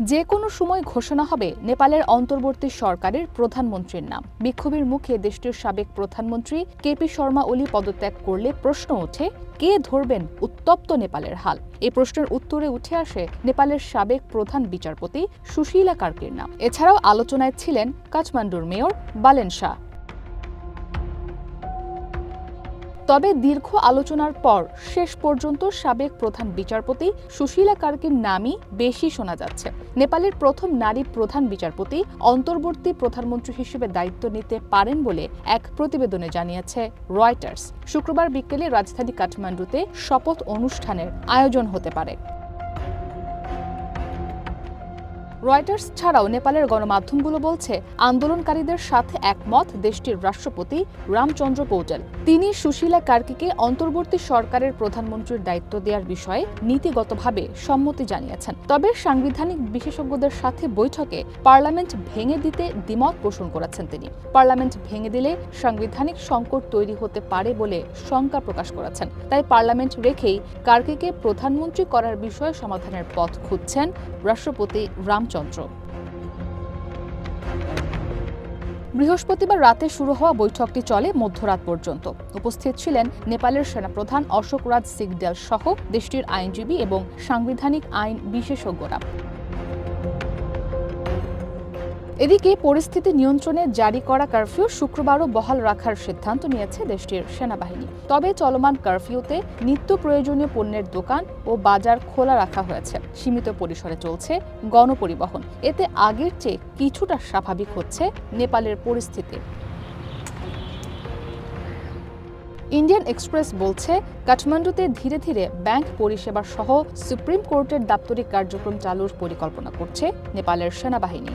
যে কোনো সময় ঘোষণা হবে নেপালের অন্তর্বর্তী সরকারের প্রধানমন্ত্রীর নাম। বিক্ষোভের মুখে দেশটির সাবেক প্রধানমন্ত্রী কেপি শর্মা ওলি পদত্যাগ করলে প্রশ্ন ওঠে, কে ধরবেন উত্তপ্ত নেপালের হাল? এই প্রশ্নের উত্তরে উঠে আসে নেপালের সাবেক প্রধান বিচারপতি সুশীলা কার্কের নাম। এছাড়াও আলোচনায় ছিলেন কাঠমান্ডুর মেয়র বালেন শাহ। তবে দীর্ঘ আলোচনার পর শেষ পর্যন্ত সাবেক প্রধান বিচারপতি সুশীলা কার্কির নামই বেশি শোনা যাচ্ছে। নেপালের প্রথম নারী প্রধান বিচারপতি, অন্তর্বর্তী প্রধানমন্ত্রী হিসেবে দায়িত্ব নিতে পারেন বলে এক প্রতিবেদনে জানিয়েছে রয়টার্স। শুক্রবার বিকেলে রাজধানী কাঠমান্ডুতে শপথ অনুষ্ঠানের আয়োজন হতে পারে। রয়টার্স ছাড়াও নেপালের গণমাধ্যমগুলো বলছে, আন্দোলনকারীদের সাথে একমত দেশটির রাষ্ট্রপতি রামচন্দ্র পৌডেল তিনি সুশীলা কার্কিকে অন্তর্বর্তী সরকারের প্রধানমন্ত্রীর দায়িত্ব দেওয়ার বিষয়ে নীতিগতভাবে সম্মতি জানিয়েছেন। তবে সাংবিধানিক বিশেষজ্ঞদের সাথে বৈঠকে পার্লামেন্ট ভেঙে দিতে দ্বিমত পোষণ করেছেন তিনি। পার্লামেন্ট ভেঙে দিলে সাংবিধানিক সংকট তৈরি হতে পারে বলে শঙ্কা প্রকাশ করেছেন। তাই পার্লামেন্ট রেখেই কার্কিকে প্রধানমন্ত্রী করার বিষয়ে সমাধানের পথ খুঁজছেন রাষ্ট্রপতি রামচন্দ্র বৃহস্পতিবার রাতে শুরু হওয়া বৈঠকটি চলে মধ্যরাত পর্যন্ত। উপস্থিত ছিলেন নেপালের সেনাপ্রধান অশোক রাজ সিগডেল সহ দেশটির আইনজীবী এবং সাংবিধানিক আইন বিশেষজ্ঞরা। এদিকে পরিস্থিতি নিয়ন্ত্রণে জারি করা কারফিউ শুক্রবারও বহাল রাখার সিদ্ধান্ত নিয়েছে দেশটির সেনাবাহিনী। তবে চলমান কারফিউতে নিত্য প্রয়োজনীয় পণ্যের দোকান ও বাজার খোলা রাখা হয়েছে। সীমিত পরিসরে চলছে গণপরিবহন। এতে আগের চেয়ে কিছুটা স্বাভাবিক হচ্ছে নেপালের পরিস্থিতি। ইন্ডিয়ান এক্সপ্রেস বলছে, কাঠমান্ডুতে ধীরে ধীরে ব্যাংক পরিষেবা সহ সুপ্রিম কোর্টের দাপ্তরিক কার্যক্রম চালুর পরিকল্পনা করছে নেপালের সেনাবাহিনী।